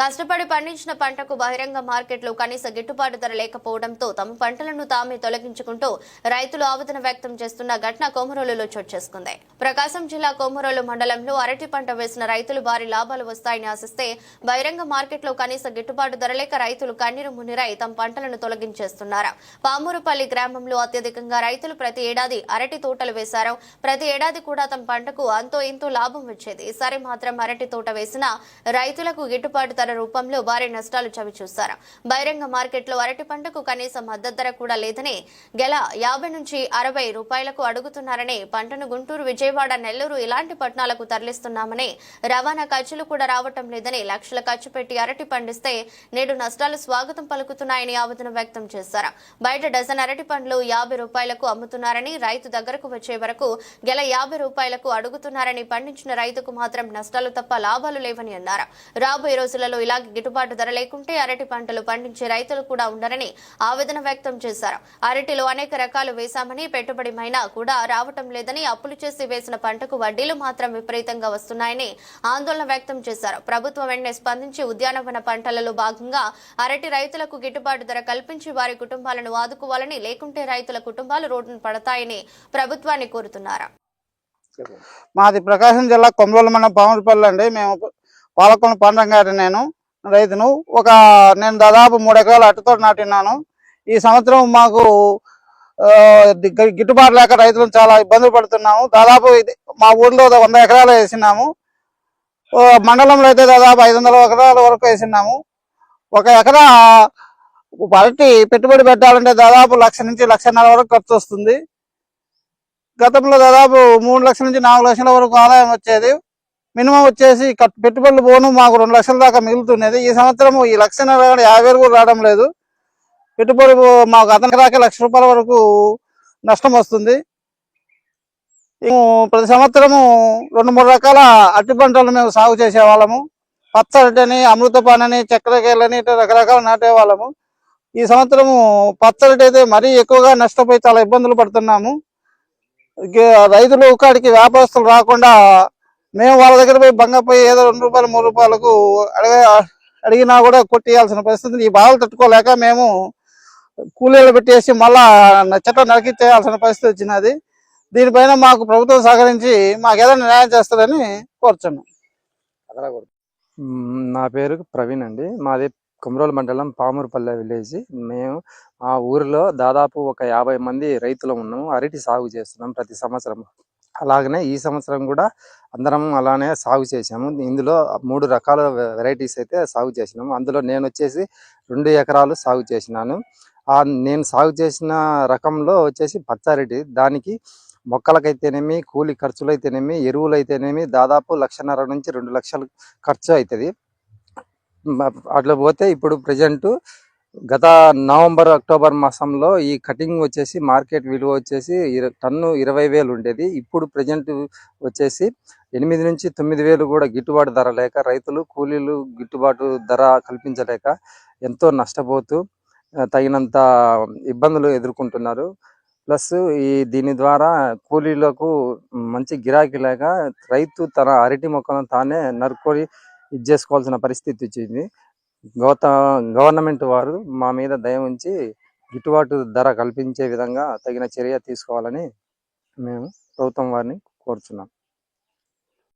కష్టపడి పండించిన పంటకు బహిరంగ మార్కెట్లో కనీస గిట్టుబాటు ధర లేకపోవడంతో తమ పంటలను తామే తొలగించుకుంటూ రైతులు ఆవేదన వ్యక్తం చేస్తున్న ఘటన కోమరోలులో చోటు చేసుకుంది. ప్రకాశం జిల్లా కోమరోలు మండలంలో అరటి పంట వేసిన రైతులు భారీ లాభాలు వస్తాయని ఆశిస్తే బహిరంగ మార్కెట్లో కనీస గిట్టుబాటు ధర లేక రైతులు కన్నీరు మునిరై తమ పంటలను తొలగించేస్తున్నారు. పామూరుపల్లి గ్రామంలో అత్యధికంగా రైతులు ప్రతి ఏడాది అరటి తోటలు వేశారు. ప్రతి ఏడాది కూడా తమ పంటకు అంతో ఇంతో లాభం వచ్చేది. ఈసారి మాత్రం అరటి తోట వేసిన రైతులకు గిట్టుబాటు ధర రూపంలో భారీ నష్టాలు చవిచూశారు బహిరంగ మార్కెట్లో అరటి పంటకు కనీస మద్దతు ధర కూడా లేదని గెల యాభై నుంచి అరవై రూపాయలకు అడుగుతున్నారని పంటను గుంటూరు విజయవాడ నెల్లూరు ఇలాంటి పట్టణాలకు తరలిస్తున్నామని రవాణా ఖర్చులు కూడా రావటం లేదని లక్షల ఖర్చు పెట్టి అరటి పండిస్తే నేడు నష్టాలు స్వాగతం పలుకుతున్నాయని ఆవేదన వ్యక్తం చేశారు. బయట డజన్ అరటి పండ్లు యాభై రూపాయలకు అమ్ముతున్నారని రైతు దగ్గరకు వచ్చే వరకు గెల యాభై రూపాయలకు అడుగుతున్నారని పండించిన రైతుకు మాత్రం నష్టాలు తప్ప లాభాలు లేవని అన్నారు. రాబోయే రోజులలో ఇలాగే గిట్టుబాటు ధర లేకుంటే అరటి పంటలు పండించే రైతులు కూడా ఉండరని ఆవేదన వ్యక్తం చేశారు. అరటిలో అనేక రకాలు వేశామని పెట్టుబడిమైనా కూడా రావటం లేదని అప్పులు చేసి వేసిన పంటకు వడ్డీలు మాత్రం విపరీతంగా వస్తున్నాయని ఆందోళన వ్యక్తం చేశారు. ప్రభుత్వం వెంటనే స్పందించి ఉద్యానవన పంటలలో భాగంగా అరటి రైతులకు గిట్టుబాటు ధర కల్పించి వారి కుటుంబాలను ఆదుకోవాలని లేకుంటే రైతుల కుటుంబాలు రోడ్డున పడతాయని ప్రభుత్వాన్ని కోరుతున్నారు. మాది ప్రకాశం జిల్లా కొమరోలు మన అండి. మేము పాలకొండ పండంగారి నేను రైతును. ఒక నేను దాదాపు మూడు ఎకరాలు అట్టతో నాటినాను ఈ సంవత్సరం మాకు గిట్టుబాటు లేక రైతులు చాలా ఇబ్బందులు పడుతున్నాము. దాదాపు మా ఊర్లో వంద ఎకరాలు వేసినాము ఓ మండలంలో అయితే దాదాపు ఐదు వందల ఎకరాల వరకు వేసినాము ఒక ఎకరా అరటి పెట్టుబడి పెట్టాలంటే దాదాపు లక్ష నుంచి లక్షన్నర వరకు ఖర్చు వస్తుంది. గతంలో దాదాపు మూడు లక్షల నుంచి నాలుగు లక్షల వరకు ఆదాయం వచ్చేది. మినిమం వచ్చేసి పెట్టుబడులు పోను మాకు రెండు లక్షల దాకా మిగులుతున్నది. ఈ సంవత్సరం ఈ లక్షన్నర యాభై వేలు కూడా రావడం లేదు. పెట్టుబడి మాకు అతనికి దాకా లక్ష రూపాయల వరకు నష్టం వస్తుంది. మేము ప్రతి సంవత్సరము రెండు మూడు రకాల అరటి పంటలు మేము సాగు చేసేవాళ్ళము. పచ్చ అరటిని అమృతపానని చక్కెరకేళ్ళని ఇట్లా రకరకాలు నాటేవాళ్ళము. ఈ సంవత్సరము పచ్చడి అయితే మరీ ఎక్కువగా నష్టపోయి చాలా ఇబ్బందులు పడుతున్నాము. రైతులు కాడికి వ్యాపారస్తులు రాకుండా మేము వాళ్ళ దగ్గర పోయి బంగపోయి ఏదో రెండు రూపాయలు మూడు రూపాయలకు అడిగ అడిగినా కూడా కొట్టేయాల్సిన పరిస్థితి ఈ బాధలు తట్టుకోలేక మేము కూలీలు పెట్టేసి మళ్ళా చెట్ల నరికిచ్చేయాల్సిన పరిస్థితి వచ్చినది. దీనిపైన మాకు ప్రభుత్వం సహకరించి మాకు ఏదైనా న్యాయం చేస్తారని కోరుచున్నాం. నా పేరు ప్రవీణ్ అండి. మాది కుమరోలు మండలం పామూరుపల్లె విలేజ్. మేము మా ఊరిలో దాదాపు ఒక యాభై మంది రైతులు ఉన్నాము. అరటి సాగు చేస్తున్నాం ప్రతి సంవత్సరం. అలాగనే ఈ సంవత్సరం కూడా అందరం అలానే సాగు చేసాము ఇందులో మూడు రకాల వెరైటీస్ అయితే సాగు చేసినాము. అందులో నేను వచ్చేసి రెండు ఎకరాలు సాగు చేసినాను. ఆ నేను సాగు చేసిన రకంలో వచ్చేసి పచ్చారెడ్డి. దానికి మొక్కలకైతేనేమి కూలి ఖర్చులు అయితేనేమి ఎరువులు అయితేనేమి దాదాపు లక్షన్నర నుంచి రెండు లక్షలు ఖర్చు అవుతుంది అట్లా పోతే ఇప్పుడు ప్రజెంటు గత నవంబర్ అక్టోబర్ మాసంలో ఈ కటింగ్ వచ్చేసి మార్కెట్ విలువ వచ్చేసి టన్ను ఇరవై వేలు ఉండేది. ఇప్పుడు ప్రజెంట్ వచ్చేసి ఎనిమిది నుంచి తొమ్మిది వేలు కూడా గిట్టుబాటు ధర లేక రైతులు కూలీలు గిట్టుబాటు ధర కల్పించలేక ఎంతో నష్టపోతూ తగినంత ఇబ్బందులు ఎదుర్కొంటున్నారు. ప్లస్ ఈ దీని ద్వారా కూలీలకు మంచి గిరాకీ లేక రైతు తన అరటి మొక్కలను తానే నరుక్కొని ఇది చేసుకోవాల్సిన పరిస్థితి వచ్చింది. గౌత గవర్నమెంట్ వారు మా మీద దయ ఉంచి గిట్టుబాటు ధర కల్పించే విధంగా తగిన చర్య తీసుకోవాలని మేము ప్రభుత్వం వారిని కోరుచున్నాం.